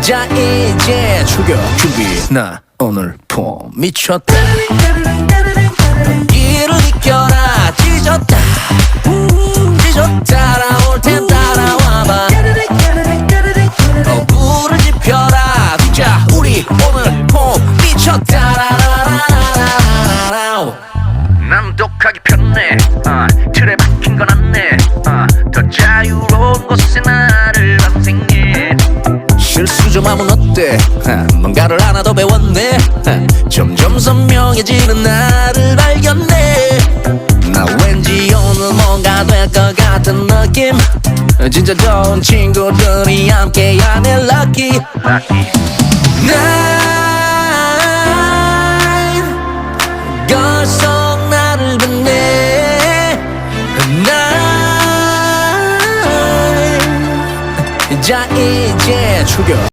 자 이제 출격 준비. 나 오늘 폼 미쳤다. 이를 이겨라. 찢었다. 찢었다. 따라올 텐 따라와봐. 어, 불을 지펴라. 자 우리 오늘 폼 미쳤다. 난 독하기 편해 아, 틀에 박힌 건 안내 아, 더 자유로운 곳에 실수 좀 하면 어때? 하, 뭔가를 하나 더 배웠네. 하, 점점 선명해지는 나를 발견해. 나 왠지 오늘 뭔가 될 것 같은 느낌. 진짜 좋은 친구들이 함께하는 빛내. 난 자 이제 출격